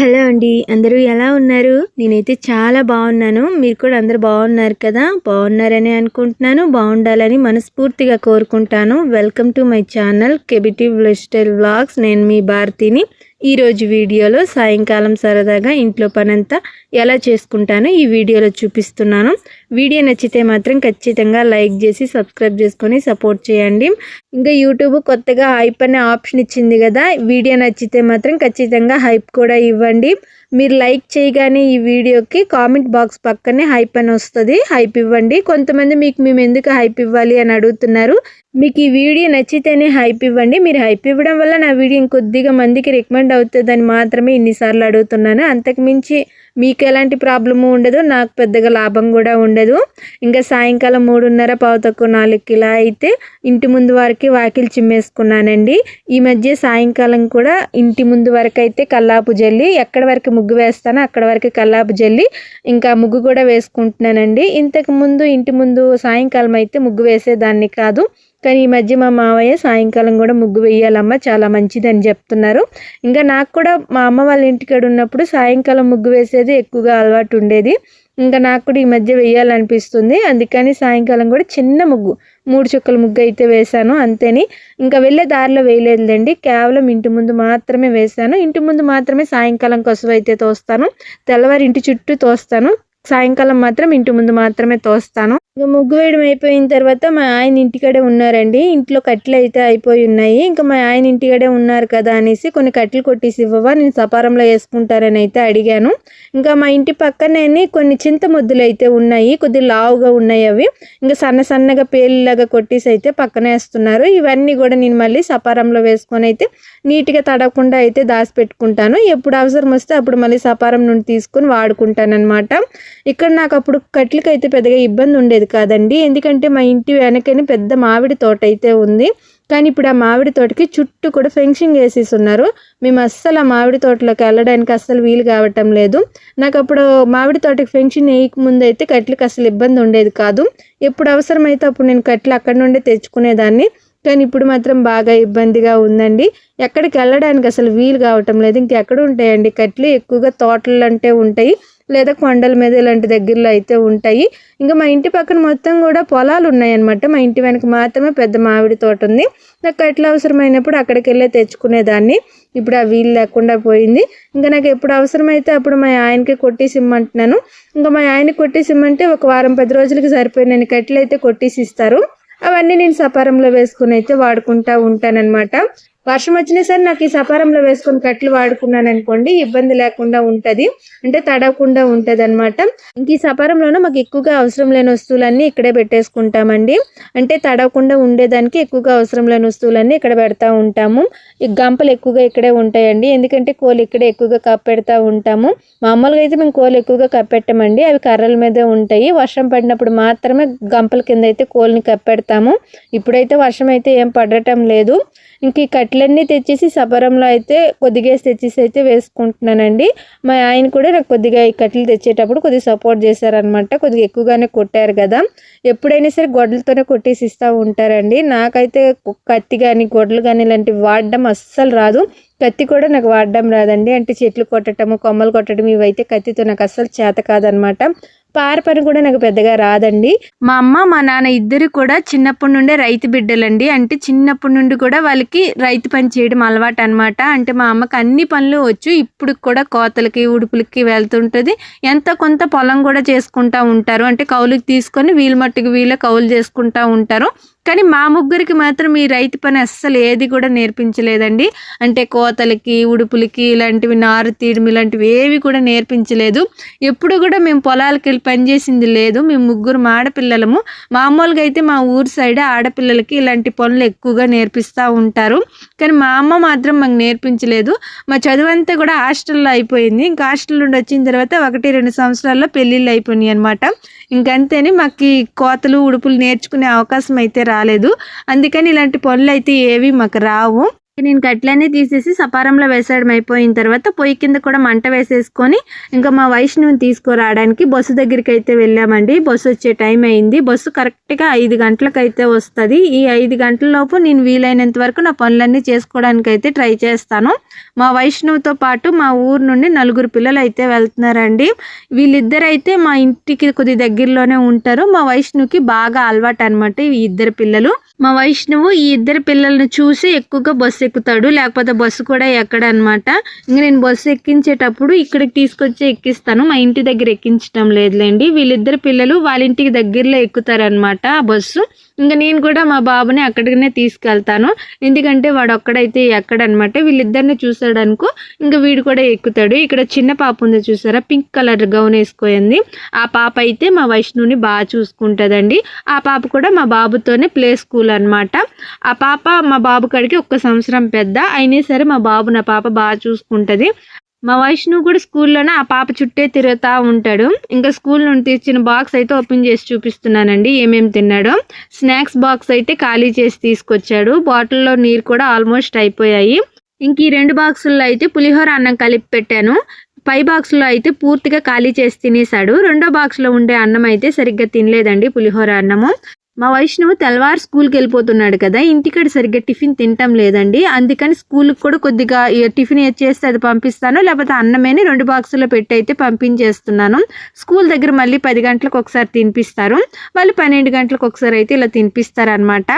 Hello అండి. అందరూ ఎలా ఉన్నారు? నేనైతే చాలా బాగున్నాను. మీరు కూడా అందరూ బాగున్నారు కదా? బాగున్నారని అనుకుంటున్నాను. బాగుండాలని మనస్ఫూర్తిగా కోరుకుంటాను. వెల్కమ్ టు మై ఛానల్ కెబిటివ్ లైఫ్ స్టైల్ వ్లాగ్స్ నేను మీ భారతిని. ఈరోజు వీడియోలో సాయంకాలం సరదాగా ఇంట్లో పనంతా ఎలా చేసుకుంటానో ఈ వీడియోలో చూపిస్తున్నాను. వీడియో నచ్చితే మాత్రం ఖచ్చితంగా లైక్ చేసి సబ్స్క్రైబ్ చేసుకొని సపోర్ట్ చేయండి. ఇంకా యూట్యూబ్ కొత్తగా హైప్ అనే ఆప్షన్ ఇచ్చింది కదా వీడియో నచ్చితే మాత్రం ఖచ్చితంగా హైప్ కూడా ఇవ్వండి. మీరు లైక్ చేయగానే ఈ వీడియోకి కామెంట్ బాక్స్ పక్కనే హైప్ అని వస్తుంది హైప్ ఇవ్వండి. కొంతమంది మీకు మేము ఎందుకు హైప్ ఇవ్వాలి అని అడుగుతున్నారు. మీకు ఈ వీడియో నచ్చితేనే హైప్ ఇవ్వండి. మీరు హైప్ ఇవ్వడం వల్ల నా వీడియో ఇంకొద్దిగా మందికి రికమెండ్ అవుతుందని మాత్రమే ఇన్నిసార్లు అడుగుతున్నాను. అంతకుమించి మీకు ఎలాంటి ప్రాబ్లము ఉండదు నాకు పెద్దగా లాభం కూడా ఉండదు. ఇంకా సాయంకాలం మూడున్నర పావు తక్కువ నాలుగు ఇలా అయితే ఇంటి ముందు వరకు వాకిలు చిమ్మేసుకున్నానండి. ఈ మధ్య సాయంకాలం కూడా ఇంటి ముందు వరకు అయితే కల్లాపు జల్లి ఎక్కడ వరకు ముగ్గు వేస్తానో అక్కడ వరకు కల్లాపు జల్లి ఇంకా ముగ్గు కూడా వేసుకుంటున్నానండి. ఇంతకు ముందు ఇంటి ముందు సాయంకాలం అయితే ముగ్గు వేసేదాన్ని కాదు. కానీ ఈ మధ్య మా మావయ్య సాయంకాలం కూడా ముగ్గు వేయాలమ్మ చాలా మంచిదని చెప్తున్నారు. ఇంకా నాకు కూడా మా అమ్మ వాళ్ళ ఇంటికాడ ఉన్నప్పుడు సాయంకాలం ముగ్గు వేసేది ఎక్కువగా అలవాటు ఉండేది. ఇంకా నాకు కూడా ఈ మధ్య వేయాలనిపిస్తుంది. అందుకని సాయంకాలం కూడా చిన్న ముగ్గు మూడు చుక్కల ముగ్గు అయితే వేశాను అంతేని. ఇంకా వెళ్ళే దారిలో వేయలేదులేండి కేవలం ఇంటి ముందు మాత్రమే వేశాను. ఇంటి ముందు మాత్రమే సాయంకాలం కసువైతే అయితే తోస్తాను తెల్లవారి ఇంటి చుట్టూ తోస్తాను. సాయంకాలం మాత్రం ఇంటి ముందు మాత్రమే తోస్తాను. ఇంకా ముగ్గు వేయడం అయిపోయిన తర్వాత మా ఆయన ఇంటికాడే ఉన్నారండి. ఇంట్లో కట్టెలు అయితే అయిపోయి ఉన్నాయి. ఇంకా మా ఆయన ఇంటికాడే ఉన్నారు కదా అనేసి కొన్ని కట్టెలు కొట్టేసి ఇవ్వవా నేను సపారంలో వేసుకుంటారని అయితే అడిగాను. ఇంకా మా ఇంటి పక్కనే కొన్ని చింత ముద్దులు అయితే ఉన్నాయి. కొద్ది లావుగా ఉన్నాయి అవి. ఇంకా సన్న సన్నగా పేలులాగా కొట్టేసి అయితే పక్కన వేస్తున్నారు. ఇవన్నీ కూడా నేను మళ్ళీ సపారంలో వేసుకొని అయితే నీట్గా తడవకుండా అయితే దాచిపెట్టుకుంటాను. ఎప్పుడు అవసరం వస్తే అప్పుడు మళ్ళీ సపారం నుండి తీసుకొని వాడుకుంటానమాట ఇక్కడ నాకు అప్పుడు కట్లకి అయితే పెద్దగా ఇబ్బంది ఉండేది కాదండి. ఎందుకంటే మా ఇంటి వెనకనే పెద్ద మామిడి తోట అయితే ఉంది. కానీ ఇప్పుడు ఆ మామిడి తోటకి చుట్టూ కూడా ఫెన్సింగ్ వేసేసి ఉన్నారు. మేము అస్సలు ఆ మామిడి తోటలోకి వెళ్ళడానికి అస్సలు వీలు కావటం లేదు. నాకు అప్పుడు మామిడి తోటకి ఫెన్షన్ వేయకముందు అయితే కట్లకి అసలు ఇబ్బంది ఉండేది కాదు. ఎప్పుడు అవసరమైతే అప్పుడు నేను కట్లు అక్కడ నుండే తెచ్చుకునేదాన్ని. కానీ ఇప్పుడు మాత్రం బాగా ఇబ్బందిగా ఉందండి. ఎక్కడికి వెళ్ళడానికి అసలు వీలు కావటం లేదు. ఇంకెక్కడ ఉంటాయండి? కట్లు ఎక్కువగా తోటలు అంటే ఉంటాయి. లేదా కొండల మీద ఇలాంటి దగ్గరలో అయితే ఉంటాయి. ఇంకా మా ఇంటి పక్కన మొత్తం కూడా పొలాలు ఉన్నాయన్నమాట. మా ఇంటి వెనక మాత్రమే పెద్ద మామిడి తోట ఉంది. నాకు కట్లు అవసరమైనప్పుడు అక్కడికి వెళ్ళే తెచ్చుకునేదాన్ని. ఇప్పుడు ఆ వీలు లేకుండా పోయింది. ఇంకా నాకు ఎప్పుడు అవసరమైతే అప్పుడు మా ఆయనకి కొట్టేసి ఇమ్మంటున్నాను. ఇంకా మా ఆయనకి కొట్టేసి ఇమ్మంటే ఒక వారం పది రోజులకి సరిపోయిన కట్లు అయితే కొట్టేసి ఇస్తారు. అవన్నీ నేను సపారంలో వేసుకుని అయితే వాడుకుంటా ఉంటానన్నమాట. వర్షం వచ్చినా సరే నాకు ఈ సపారంలో వేసుకొని కట్లు వాడుకున్నాను అనుకోండి ఇబ్బంది లేకుండా ఉంటుంది. అంటే తడవకుండా ఉంటుంది అనమాట ఇంక ఈ సపారంలోనే మాకు ఎక్కువగా అవసరం లేని వస్తువులన్నీ ఇక్కడే పెట్టేసుకుంటామండి. అంటే తడవకుండా ఉండేదానికి ఎక్కువగా అవసరం లేని వస్తువులన్నీ ఇక్కడ పెడతా ఉంటాము. ఈ గంపలు ఎక్కువగా ఇక్కడే ఉంటాయండి. ఎందుకంటే కోళ్ళు ఇక్కడే ఎక్కువగా కప్పెడతా ఉంటాము. మామూలుగా అయితే మేము కోళ్ళు ఎక్కువగా కప్పెట్టమండి. అవి కర్రల మీద ఉంటాయి. వర్షం పడినప్పుడు మాత్రమే గంపల కింద అయితే కోళ్ళని కప్పెడతాము. ఇప్పుడైతే వర్షం అయితే ఏం పడటం లేదు. ఇంక ఈ కట్లన్నీ తెచ్చేసి సబరంలో అయితే కొద్దిగా తెచ్చేసి అయితే వేసుకుంటున్నానండి. మా ఆయన కూడా నాకు కొద్దిగా ఈ కట్టెలు తెచ్చేటప్పుడు కొద్దిగా సపోర్ట్ చేశారనమాట కొద్దిగా ఎక్కువగానే కొట్టారు కదా. ఎప్పుడైనా సరే గొడ్డలతోనే కొట్టేసి ఇస్తూ ఉంటారండి. నాకైతే కత్తి కానీ గొడ్డలు కానీ ఇలాంటివి వాడడం అస్సలు రాదు. కత్తి కూడా నాకు వాడడం రాదండి. అంటే చెట్లు కొట్టడము కొమ్మలు కొట్టడం ఇవైతే కత్తితో నాకు అస్సలు చేత కాదనమాట పార పని కూడా నాకు పెద్దగా రాదండి. మా అమ్మ మా నాన్న ఇద్దరు కూడా చిన్నప్పటి నుండే రైతు బిడ్డలండి. అంటే చిన్నప్పటి నుండి కూడా వాళ్ళకి రైతు పని చేయడం అలవాటు అనమాట అంటే మా అమ్మకి అన్ని పనులు వచ్చు. ఇప్పుడు కూడా కోతలకి ఉడుపులకి వెళ్తుంటుంది. ఎంత కొంత పొలం కూడా చేసుకుంటూ ఉంటారు. అంటే కౌలుకి తీసుకొని వీళ్ళ మట్టుకు వీళ్ళ కౌలు చేసుకుంటూ ఉంటారు. కానీ మా ముగ్గురికి మాత్రం ఈ రైతు పని అస్సలు ఏది కూడా నేర్పించలేదండి. అంటే కోతలకి ఉడుపులకి ఇలాంటివి నారు తీయడం ఇలాంటివి ఏవి కూడా నేర్పించలేదు. ఎప్పుడు కూడా మేము పొలాలకి వెళ్ళి పనిచేసింది లేదు. మేము ముగ్గురు ఆడపిల్లలము మామూలుగా అయితే మా ఊరు సైడ్ ఆడపిల్లలకి ఇలాంటి పనులు ఎక్కువగా నేర్పిస్తూ ఉంటారు. కానీ మా అమ్మ మాత్రం మాకు నేర్పించలేదు. మా చదువు అంతా కూడా హాస్టల్లో అయిపోయింది. ఇంకా హాస్టల్ నుండి వచ్చిన తర్వాత ఒకటి రెండు సంవత్సరాల్లో పెళ్ళిళ్ళు అయిపోయినాయి అనమాట ఇంకంతేని మాకు కోతలు ఉడుపులు నేర్చుకునే అవకాశం అయితే రాలేదు. అందుకని ఇలాంటి పనులు అయితే ఏవి మాకు రావు. నేను కట్లన్నీ తీసేసి సపారంలో వేసేయడం అయిపోయిన తర్వాత పొయ్యి కింద కూడా మంట వేసేసుకొని ఇంకా మా వైష్ణవిని తీసుకురావడానికి బస్సు దగ్గరికి అయితే వెళ్ళామండి. బస్సు వచ్చే టైం అయింది. బస్సు కరెక్ట్గా ఐదు గంటలకు అయితే వస్తుంది. ఈ ఐదు గంటల లోపు నేను వీలైనంత వరకు నా పనులన్నీ చేసుకోవడానికి అయితే ట్రై చేస్తాను. మా వైష్ణవితో పాటు మా ఊరు నుండి నలుగురు పిల్లలు అయితే వెళ్తున్నారండి. వీళ్ళిద్దరు అయితే మా ఇంటికి కొద్ది దగ్గరలోనే ఉంటారు. మా వైష్ణవికి బాగా అలవాటు అనమాట ఈ ఇద్దరు పిల్లలు. మా వైష్ణవు ఈ ఇద్దరు పిల్లల్ని చూసి ఎక్కువగా బస్సు ఎక్కుతాడు లేకపోతే బస్సు కూడా ఎక్కడనమాట. ఇంకా నేను బస్సు ఎక్కించేటప్పుడు ఇక్కడికి తీసుకొచ్చి ఎక్కిస్తాను. మా ఇంటి దగ్గర ఎక్కించడం లేదులేండి. వీళ్ళిద్దరు పిల్లలు వాళ్ళ ఇంటికి దగ్గరలో ఎక్కుతారనమాట ఆ బస్సు. ఇంకా నేను కూడా మా బాబుని అక్కడికనే తీసుకెళ్తాను. ఎందుకంటే వాడు ఒక్కడైతే ఎక్కడనమాట. వీళ్ళిద్దరిని చూసాడు అనుకో ఇంకా వీడు కూడా ఎక్కుతాడు. ఇక్కడ చిన్న పాప ఉంది చూసారా? పింక్ కలర్ గౌన్ వేసుకోయింది ఆ పాప అయితే మా వైష్ణుని బాగా చూసుకుంటుందండి. ఆ పాప కూడా మా బాబుతోనే ప్లే స్కూల్ అనమాట ఆ పాప మా బాబు కాడికి ఒక్క సంవత్సరం పెద్ద. అయినా సరే మా బాబు నా పాప బాగా చూసుకుంటుంది. మా వైష్ణవ్ కూడా స్కూల్లోనే ఆ పాప చుట్టే తిరుగుతూ ఉంటాడు. ఇంకా స్కూల్ నుండి తెచ్చిన బాక్స్ అయితే ఓపెన్ చేసి చూపిస్తున్నానండి ఏమేమి తిన్నాడో. స్నాక్స్ బాక్స్ అయితే ఖాళీ చేసి తీసుకొచ్చాడు. బాటిల్లో నీరు కూడా ఆల్మోస్ట్ అయిపోయాయి. ఇంక ఈ రెండు బాక్సుల్లో అయితే పులిహోర అన్నం కలిపి పెట్టాను. పై బాక్స్లో అయితే పూర్తిగా ఖాళీ చేసి తినేశాడు. రెండో బాక్స్లో ఉండే అన్నం అయితే సరిగ్గా తినలేదండి పులిహోర అన్నము. మా వైష్ణవు తెల్లవారు స్కూల్కి వెళ్ళిపోతున్నాడు కదా ఇంటికాడ సరిగ్గా టిఫిన్ తినటం లేదండి. అందుకని స్కూల్కి కూడా కొద్దిగా టిఫిన్ ఏది చేస్తే అది పంపిస్తాను లేకపోతే అన్నమేని రెండు బాక్సుల్లో పెట్టి అయితే పంపించేస్తున్నాను. స్కూల్ దగ్గర మళ్ళీ పది గంటలకు ఒకసారి తినిపిస్తారు. వాళ్ళు పన్నెండు గంటలకు ఒకసారి అయితే ఇలా తినిపిస్తారు అనమాట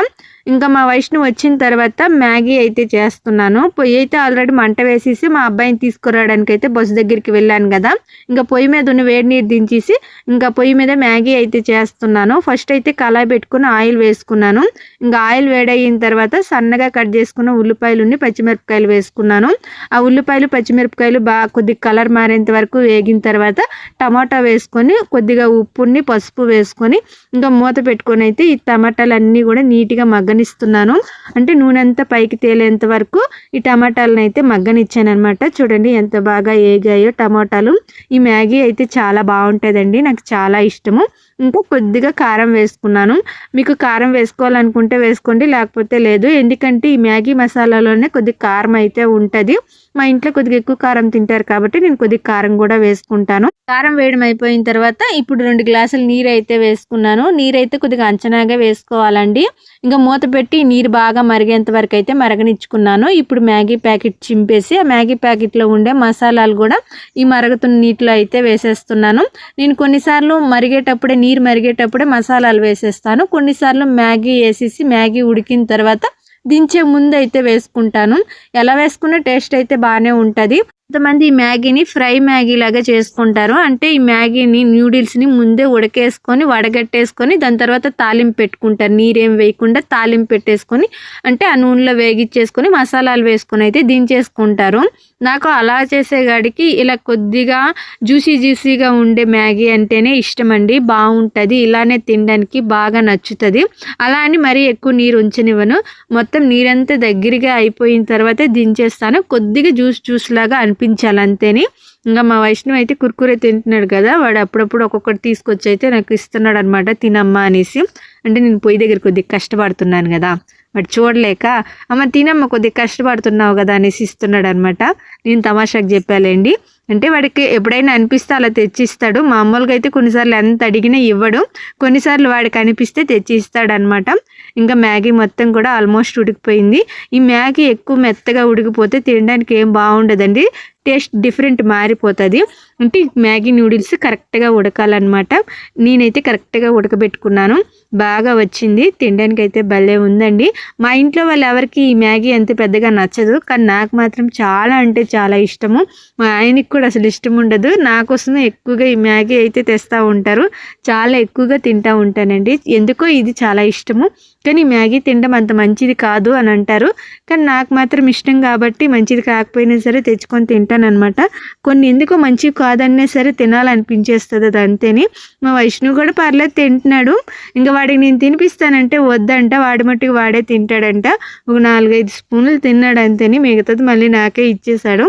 ఇంకా మా వైష్ణవ్ వచ్చిన తర్వాత మ్యాగీ అయితే చేస్తున్నాను. పొయ్యి అయితే ఆల్రెడీ మంట వేసేసి మా అబ్బాయిని తీసుకురావడానికి అయితే బస్సు దగ్గరికి వెళ్ళాను కదా. ఇంకా పొయ్యి మీద ఉన్న వేడి నీరు దించేసి ఇంకా పొయ్యి మీద మ్యాగీ అయితే చేస్తున్నాను. ఫస్ట్ అయితే కళాయి పెట్టుకుని ఆయిల్ వేసుకున్నాను. ఇంకా ఆయిల్ వేడయిన తర్వాత సన్నగా కట్ చేసుకున్న ఉల్లిపాయలు పచ్చిమిరపకాయలు వేసుకున్నాను. ఆ ఉల్లిపాయలు పచ్చిమిరపకాయలు బాగా కొద్దిగా కలర్ మారేంత వరకు వేగిన తర్వాత టమాటా వేసుకొని కొద్దిగా ఉప్పుని పసుపు వేసుకొని ఇంకా మూత పెట్టుకొని అయితే ఈ టమాటాలు అన్నీ కూడా నీట్గా మగ్గనిస్తున్నాను. అంటే నూనె అంతా పైకి తేలేంత వరకు ఈ టమాటాలను అయితే మగ్గనిచ్చాను చూడండి ఎంత బాగా ఏగాయో టమాటాలు. ఈ మ్యాగీ అయితే చాలా బాగుంటుందండి. నాకు చాలా ఇష్టము. ఇంకా కొద్దిగా కారం వేసుకున్నాను. మీకు కారం వేసుకోవాలనుకుంటే వేసుకోండి లేకపోతే లేదు. ఎందుకంటే ఈ మ్యాగీ మసాలాలోనే కొద్దిగా కారం అయితే ఉంటుంది. మా ఇంట్లో కొద్దిగా ఎక్కువ కారం తింటారు కాబట్టి నేను కొద్దిగా కారం కూడా వేసుకుంటాను. కారం వేయడం అయిపోయిన తర్వాత ఇప్పుడు రెండు గ్లాసులు నీరు అయితే వేసుకున్నాను. నీరు అయితే కొద్దిగా అంచనాగా వేసుకోవాలండి. ఇంకా మూత పెట్టి నీరు బాగా మరిగేంత వరకు అయితే మరగనిచ్చుకున్నాను. ఇప్పుడు మ్యాగీ ప్యాకెట్ చింపేసి ఆ మ్యాగీ ప్యాకెట్లో ఉండే మసాలాలు కూడా ఈ మరుగుతున్న నీటిలో అయితే వేసేస్తున్నాను. నేను కొన్నిసార్లు మరిగేటప్పుడే నీరు నీరు మరిగేటప్పుడే మసాలాలు వేసేస్తాను. కొన్నిసార్లు మ్యాగీ వేసేసి మ్యాగీ ఉడికిన తర్వాత దించే ముందు అయితే వేసుకుంటాను. ఎలా వేసుకున్న టేస్ట్ అయితే బాగానే ఉంటుంది. కొంతమంది ఈ మ్యాగీని ఫ్రై మ్యాగీ లాగా చేసుకుంటారు. అంటే ఈ మ్యాగీని న్యూడిల్స్ని ముందే ఉడకేసుకొని వడగట్టేసుకొని దాని తర్వాత తాలింపు పెట్టుకుంటారు. నీరేం వేయకుండా తాలింపు పెట్టేసుకొని అంటే ఆ నూనెలో వేగిచ్చేసుకొని మసాలాలు వేసుకొని అయితే దించేసుకుంటారు. నాకు అలా చేసేగాడికి ఇలా కొద్దిగా జ్యూసీ జ్యూసీగా ఉండే మ్యాగీ అంటేనే ఇష్టం అండి బాగుంటుంది. ఇలానే తినడానికి బాగా నచ్చుతుంది. అలా అని మరీ ఎక్కువ నీరు ఉంచనివ్వను. మొత్తం నీరంతా దగ్గరగా అయిపోయిన తర్వాత దించేస్తాను. కొద్దిగా జ్యూస్ జ్యూస్ లాగా అనిపించాలి అంతేని ఇంకా మా వైష్ణవ్ అయితే కుర్కురే తింటున్నాడు కదా వాడు అప్పుడప్పుడు ఒక్కొక్కటి తీసుకొచ్చి అయితే నాకు ఇస్తున్నాడు అనమాట తినమ్మా అనేసి. అంటే నేను పొయ్యి దగ్గర కొద్దిగా కష్టపడుతున్నాను కదా వాడు చూడలేక అమ్మ తినమ్మ కొద్దిగా కష్టపడుతున్నావు కదా అనేసి ఇస్తున్నాడు అనమాట నేను తమాషాకి చెప్పాలండి. అంటే వాడికి ఎప్పుడైనా అనిపిస్తే అలా తెచ్చిస్తాడు. మామూలుగా అయితే కొన్నిసార్లు ఎంత అడిగినా ఇవ్వడు. కొన్నిసార్లు వాడికి అనిపిస్తే తెచ్చి ఇస్తాడనమాట ఇంకా మ్యాగీ మొత్తం కూడా ఆల్మోస్ట్ ఉడికిపోయింది. ఈ మ్యాగీ ఎక్కువ మెత్తగా ఉడికిపోతే తినడానికి ఏం బాగుండదండి. టేస్ట్ డిఫరెంట్ మారిపోతుంది. అంటే మ్యాగీ నూడిల్స్ కరెక్ట్గా ఉడకాలన్నమాట. నేనైతే కరెక్ట్గా ఉడకబెట్టుకున్నాను. బాగా వచ్చింది. తినడానికి అయితే భలే ఉందండి. మా ఇంట్లో వాళ్ళు ఎవరికి ఈ మ్యాగీ అంత పెద్దగా నచ్చదు. కానీ నాకు మాత్రం చాలా అంటే చాలా ఇష్టము. మా ఆయనకి కూడా అసలు ఇష్టం ఉండదు. నా ఎక్కువగా ఈ మ్యాగీ అయితే తెస్తూ ఉంటారు. చాలా ఎక్కువగా తింటూ ఉంటానండి. ఎందుకో ఇది చాలా ఇష్టము. కానీ మ్యాగీ తినడం అంత మంచిది కాదు అని అంటారు. కానీ నాకు మాత్రం ఇష్టం కాబట్టి మంచిది కాకపోయినా సరే తెచ్చుకొని తింటానమాట కొన్ని ఎందుకో మంచివి కాదన్నా సరే తినాలనిపించేస్తుంది అది అంతేని. మా వైష్ణు కూడా పర్లేదు తింటున్నాడు. ఇంకా వాడికి నేను తినిపిస్తానంటే వద్దంట వాడి మట్టుకు వాడే తింటాడంట. ఒక నాలుగైదు స్పూన్లు తిన్నాడు అంతేని మిగతాది మళ్ళీ నాకే ఇచ్చేసాడు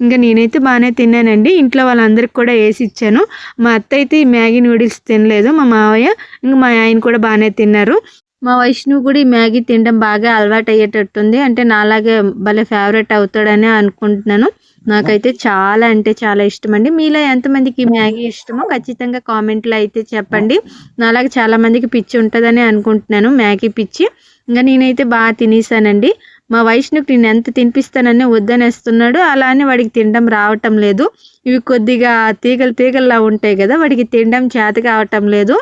ఇంకా నేనైతే బాగానే తిన్నానండి. ఇంట్లో వాళ్ళందరికి కూడా వేసి ఇచ్చాను. మా అత్త అయితే ఈ మ్యాగీ నూడిల్స్ తినలేదు మా మావయ్య ఇంకా మా ఆయన కూడా బాగానే తిన్నారు. మా వైష్ణవ్ కూడా ఈ మ్యాగీ తినడం బాగా అలవాటు అయ్యేటట్టుంది అంటే నాలాగే భలే ఫేవరెట్ అవుతాడని అనుకుంటున్నాను. నాకైతే చాలా అంటే చాలా ఇష్టం అండి మీలో ఎంతమందికి ఈ మ్యాగీ ఇష్టమో ఖచ్చితంగా కామెంట్లో అయితే చెప్పండి. నాలాగే చాలామందికి పిచ్చి ఉంటుందని అనుకుంటున్నాను మ్యాగీ పిచ్చి. ఇంకా నేనైతే బాగా తినేసానండి. మా వైష్ణుకి నేను ఎంత తినిపిస్తానని వద్దనేస్తున్నాడు అలా అని వాడికి తినడం రావటం లేదు. ఇవి కొద్దిగా తీగలు తీగల్లా ఉంటాయి కదా వాడికి తినడం చేత కావటం లేదు.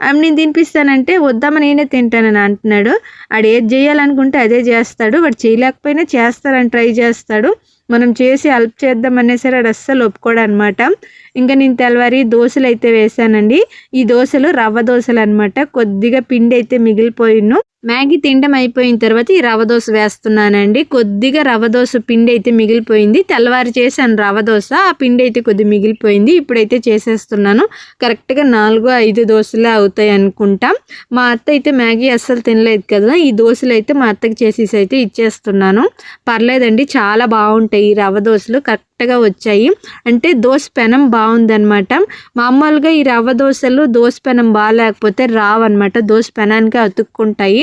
ఆమె నేను తినిపిస్తానంటే వద్దామని నేనే తింటానని అంటున్నాడు. వాడు ఏది చేయాలనుకుంటే అదే చేస్తాడు. వాడు చేయలేకపోయినా చేస్తారని ట్రై చేస్తాడు. మనం చేసి హెల్ప్ చేద్దామనే సరే వాడు అస్సలు ఒప్పుకోడు అనమాట ఇంకా నేను తెల్లవారి దోశలు అయితే వేసానండి ఈ దోశలు రవ్వ దోశలు అనమాట కొద్దిగా పిండి అయితే మిగిలిపోయిను మ్యాగీ తినడం అయిపోయిన తర్వాత ఈ రవ దోశ వేస్తున్నానండి. కొద్దిగా రవ దోశ పిండి అయితే మిగిలిపోయింది. తెల్లవారు చేశాను రవ దోశ. ఆ పిండి అయితే కొద్దిగా మిగిలిపోయింది. ఇప్పుడైతే చేసేస్తున్నాను. కరెక్ట్గా నాలుగు ఐదు దోశలే అవుతాయి అనుకుంటాం. మా అత్త అయితే మ్యాగీ అస్సలు తినలేదు కదా. ఈ దోశలు అయితే మా అత్తకి చేసేసి అయితే ఇచ్చేస్తున్నాను. పర్లేదండి. చాలా బాగుంటాయి ఈ రవ దోశలు. కరెక్ట్గా వచ్చాయి. అంటే దోశ పెనం బాగుందనమాట మామూలుగా ఈ రవ్వ దోశలు దోశ పెనం బాగాలేకపోతే రావన్నమాట. దోశ పెనానికి అతుక్కుంటాయి.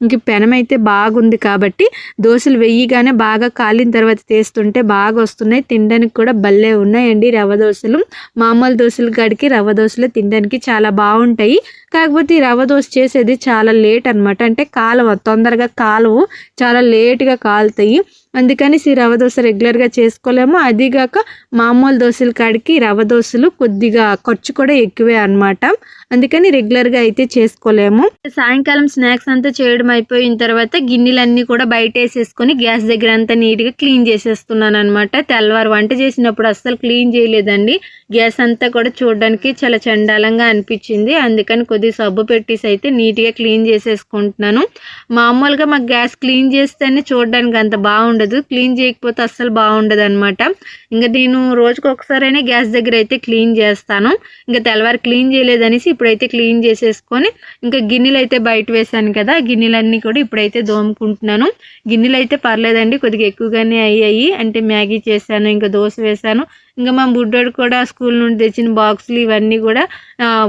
ఇంక పెనం అయితే బాగుంది కాబట్టి దోశలు వెయ్యిగానే బాగా కాలిన తర్వాత తీస్తుంటే బాగా వస్తున్నాయి తినడానికి కూడా భలే ఉన్నాయండి రవ్వ దోశలు. మామూలు దోశల కాడికి రవ్వ దోశలు తినడానికి చాలా బాగుంటాయి. కాకపోతే ఈ రవ్వ దోశ చేసేది చాలా లేట్ అనమాట అంటే కాలువ తొందరగా కాలువ చాలా లేట్గా కాలుతాయి. అందుకని ఈ రవ్వ దోశ రెగ్యులర్గా చేసుకోలేము. అదిగాక మామూలు దోశల కాడికి రవ్వ దోశలు కొద్దిగా ఖర్చు కూడా ఎక్కువే అనమాట అందుకని రెగ్యులర్గా అయితే చేసుకోలేము. సాయంకాలం స్నాక్స్ అంతా చేయడం అయిపోయిన తర్వాత గిన్నెలన్నీ కూడా బయట వేసేసుకొని గ్యాస్ దగ్గర అంతా నీట్గా క్లీన్ చేసేస్తున్నాను అనమాట తెల్లవారు వంట చేసినప్పుడు అస్సలు క్లీన్ చేయలేదండి. గ్యాస్ అంతా కూడా చూడడానికి చాలా చండాలంగా అనిపించింది. అందుకని కొద్దిగా సబ్బు పెట్టేసి అయితే నీట్గా క్లీన్ చేసేసుకుంటున్నాను. మామూలుగా మాకు గ్యాస్ క్లీన్ చేస్తేనే చూడడానికి అంత బాగుండదు. క్లీన్ చేయకపోతే అస్సలు బాగుండదు అనమాట ఇంకా నేను రోజుకు ఒకసారైనా గ్యాస్ దగ్గర అయితే క్లీన్ చేస్తాను. ఇంకా తెల్లవారు క్లీన్ చేయలేదనేసి ఇప్పుడైతే క్లీన్ చేసేసుకొని ఇంకా గిన్నెలు అయితే బయట వేసాను కదా గిన్నెలు గిన్నెలన్నీ కూడా ఇప్పుడైతే దోముకుంటున్నాను. గిన్నెలు అయితే పర్లేదండి కొద్దిగా ఎక్కువగానే అయ్యాయి. అంటే మ్యాగీ చేశాను ఇంకా దోశ వేశాను. ఇంకా మా బుడ్డోడు కూడా స్కూల్ నుండి తెచ్చిన బాక్సులు ఇవన్నీ కూడా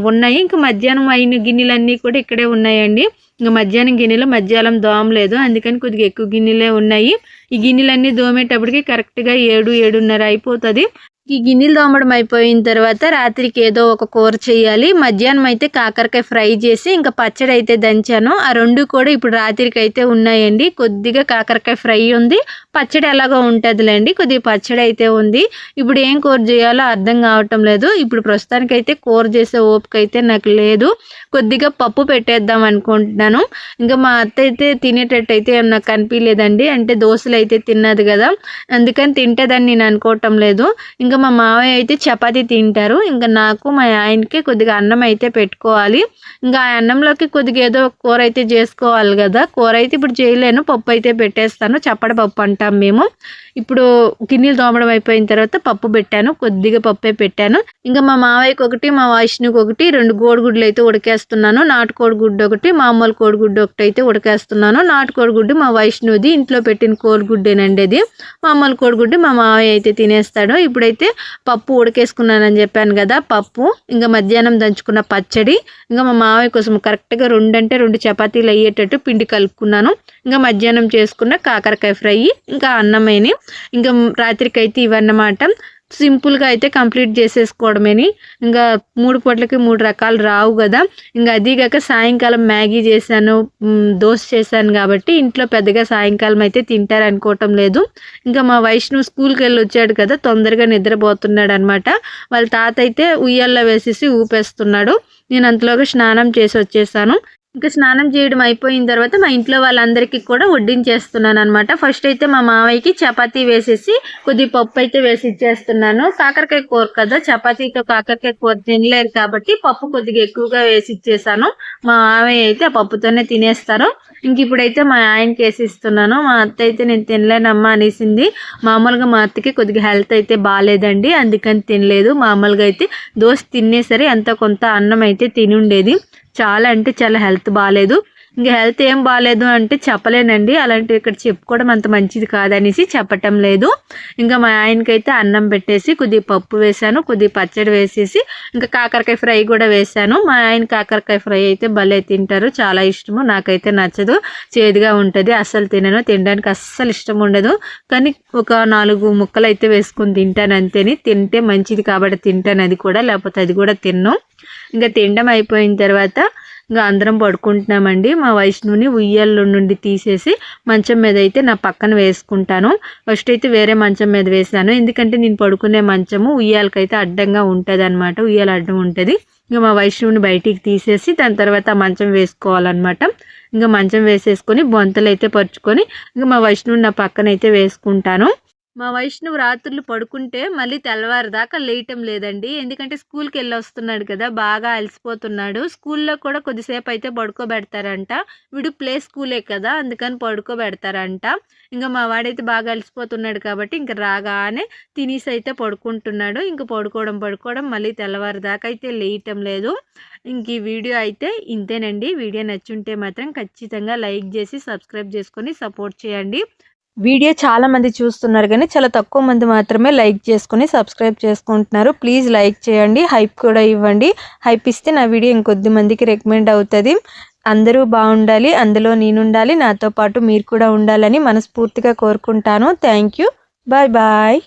ఉన్నాయి. ఇంకా మధ్యాహ్నం అయిన గిన్నెలన్నీ కూడా ఇక్కడే ఉన్నాయండి. ఇంకా మధ్యాహ్నం గిన్నెలు మధ్యాహ్నం దోమలేదు అందుకని కొద్దిగా ఎక్కువ గిన్నెలే ఉన్నాయి. ఈ గిన్నెలన్నీ దోమేటప్పటికి కరెక్ట్గా ఏడు ఏడున్నర అయిపోతుంది. ఈ గిన్నెలు దోమడం అయిపోయిన తర్వాత రాత్రికి ఏదో ఒక కూర చేయాలి. మధ్యాహ్నం అయితే కాకరకాయ ఫ్రై చేసి ఇంకా పచ్చడి అయితే దంచాను. ఆ రెండు కూడా ఇప్పుడు రాత్రికి అయితే ఉన్నాయండి. కొద్దిగా కాకరకాయ ఫ్రై ఉంది. పచ్చడి ఎలాగో ఉంటుందిలేండి. కొద్దిగా పచ్చడి అయితే ఉంది. ఇప్పుడు ఏం కూర చేయాలో అర్థం కావటం లేదు. ఇప్పుడు ప్రస్తుతానికి అయితే కూర చేసే ఓపిక అయితే నాకు లేదు. కొద్దిగా పప్పు పెట్టేద్దాం అనుకుంటున్నాను. ఇంకా మా అత్త అయితే తినేటట్టు అయితే నాకు కనిపించలేదండి అంటే దోశలు అయితే తిన్నది కదా. అందుకని తింటదని నేను అనుకోవటం లేదు. ఇంకా ఇంకా మా మావయ్య అయితే చపాతీ తింటారు. ఇంకా నాకు మా ఆయనకి కొద్దిగా అన్నం అయితే పెట్టుకోవాలి. ఇంకా ఆ అన్నంలోకి కొద్దిగా ఏదో కూర అయితే చేసుకోవాలి కదా. కూర అయితే ఇప్పుడు చేయలేను. పప్పు అయితే పెట్టేస్తాను. చప్పడ పప్పు అంటాం మేము. ఇప్పుడు గిన్నెలు తోమడం అయిపోయిన తర్వాత పప్పు పెట్టాను కొద్దిగా పప్పే పెట్టాను. ఇంకా మా మావయ్యకి ఒకటి మా వైష్ణుకి ఒకటి రెండు కోడిగుడ్లు అయితే ఉడకేస్తున్నాను. నాటుకోడి గుడ్డు ఒకటి మామూలు కోడిగుడ్డు ఒకటి అయితే ఉడకేస్తున్నాను. నాటుకోడి గుడ్డు మా వైష్ణుది ఇంట్లో పెట్టిన కోడిగుడ్డేనండి అది. మామూలు కోడిగుడ్డు మా మావయ్య అయితే తినేస్తాడు. ఇప్పుడైతే పప్పు ఉడకేసుకున్నానని చెప్పాను కదా పప్పు. ఇంకా మధ్యాహ్నం దంచుకున్న పచ్చడి. ఇంకా మా మావయ్య కోసం కరెక్ట్గా రెండు అంటే రెండు చపాతీలు అయ్యేటట్టు పిండి కలుపుకున్నాను. ఇంకా మధ్యాహ్నం చేసుకున్న కాకరకాయ ఫ్రై ఇంకా అన్నమేని. ఇంకా రాత్రికి అయితే ఇవన్నమాట. సింపుల్గా అయితే కంప్లీట్ చేసేసుకోవడమేని. ఇంకా మూడు పూటలకి మూడు రకాలు రావు కదా ఇంకా అదీగాక సాయంకాలం మ్యాగీ చేశాను దోశ చేశాను కాబట్టి ఇంట్లో పెద్దగా సాయంకాలం అయితే తింటారు అనుకోవటం లేదు. ఇంకా మా వైష్ణవ్ స్కూల్కి వెళ్ళి వచ్చాడు కదా తొందరగా నిద్రపోతున్నాడు అనమాట వాళ్ళ తాత అయితే ఉయ్యాల్లో వేసేసి ఊపేస్తున్నాడు. నేను అంతలోగా స్నానం చేసి వచ్చేసాను ఇంకా స్నానం చేయడం అయిపోయిన తర్వాత మా ఇంట్లో వాళ్ళందరికీ కూడా వడ్డించేస్తున్నాను అనమాట ఫస్ట్ అయితే మా మావయ్యకి చపాతీ వేసేసి కొద్ది పప్పు అయితే వేసి ఇచ్చేస్తున్నాను. కాకరకాయ కూర కదా చపాతీతో కాకరకాయ కూర తినలేరు కాబట్టి పప్పు కొద్దిగా ఎక్కువగా వేసి ఇచ్చేసాను. మా మావయ్య అయితే ఆ పప్పుతోనే తినేస్తారు. ఇంక ఇప్పుడైతే మా ఆయనకి వేసి ఇస్తున్నాను మా అత్త అయితే నేను తినలేనమ్మా అనేసింది. మామూలుగా మా అత్తకి కొద్దిగా హెల్త్ అయితే బాగాలేదండి అందుకని తినలేదు. మామూలుగా అయితే దోశ తినేసరి అంత కొంత అన్నం అయితే తిని ఉండేది చాలా అంటే చాలా హెల్త్ బాగాలేదు ఇంకా హెల్త్ ఏం బాగాలేదు అంటే చెప్పలేనండి. అలాంటివి ఇక్కడ చెప్పుకోవడం అంత మంచిది కాదనేసి చెప్పటం లేదు. ఇంకా మా ఆయనకైతే అన్నం పెట్టేసి కొద్ది పప్పు వేసాను కొద్ది పచ్చడి వేసేసి ఇంకా కాకరకాయ ఫ్రై కూడా వేసాను. మా ఆయన కాకరకాయ ఫ్రై అయితే భలే తింటారు. చాలా ఇష్టము. నాకైతే నచ్చదు. చేదుగా ఉంటుంది. అస్సలు తినను. తినడానికి అస్సలు ఇష్టం ఉండదు. కానీ ఒక నాలుగు ముక్కలు అయితే వేసుకొని తింటాను అంతేని. తింటే మంచిది కాబట్టి తింటాను అది కూడా. లేకపోతే అది కూడా తిన్నాం. ఇంకా తినడం అయిపోయిన తర్వాత ఇంకా అందరం పడుకుంటున్నామండి. మా వైష్ణవుని ఉయ్యాల్లో నుండి తీసేసి మంచం మీద అయితే నా పక్కన వేసుకుంటాను. ఫస్ట్ అయితే వేరే మంచం మీద వేసాను ఎందుకంటే నేను పడుకునే మంచము ఉయ్యాలకైతే అడ్డంగా ఉంటుంది అనమాట ఉయ్యాల అడ్డం ఉంటుంది. ఇంకా మా వైష్ణవుని బయటికి తీసేసి దాని తర్వాత మంచం వేసుకోవాలన్నమాట. ఇంకా మంచం వేసేసుకొని బొంతలు అయితే పరుచుకొని ఇంకా మా వైష్ణవుని నా పక్కన అయితే వేసుకుంటాను. మా వైష్ణవ్ రాత్రులు పడుకుంటే మళ్ళీ తెల్లవారు దాకా లేయటం లేదండి. ఎందుకంటే స్కూల్కి వెళ్ళి వస్తున్నాడు కదా బాగా అలసిపోతున్నాడు. స్కూల్లో కూడా కొద్దిసేపు అయితే పడుకోబెడతారంట. వీడు ప్లే స్కూలే కదా అందుకని పడుకోబెడతారంట. ఇంకా మా వాడైతే బాగా అలసిపోతున్నాడు కాబట్టి ఇంకా రాగానే తినేసి అయితే పడుకుంటున్నాడు. ఇంకా పడుకోవడం పడుకోవడం మళ్ళీ తెల్లవారు దాకా అయితే లేయటం లేదు. ఇంక ఈ వీడియో అయితే ఇంతేనండి. వీడియో నచ్చుంటే మాత్రం ఖచ్చితంగా లైక్ చేసి సబ్స్క్రైబ్ చేసుకొని సపోర్ట్ చేయండి. వీడియో చాలామంది చూస్తున్నారు కానీ చాలా తక్కువ మంది మాత్రమే లైక్ చేసుకుని సబ్స్క్రైబ్ చేసుకుంటున్నారు. ప్లీజ్ లైక్ చేయండి హైప్ కూడా ఇవ్వండి. హైప్ ఇస్తే నా వీడియో ఇంకొద్ది మందికి రికమెండ్ అవుతుంది. అందరూ బాగుండాలి అందులో నేనుండాలి నాతో పాటు మీరు కూడా ఉండాలని మనస్ఫూర్తిగా కోరుకుంటాను. Thank you. Bye bye.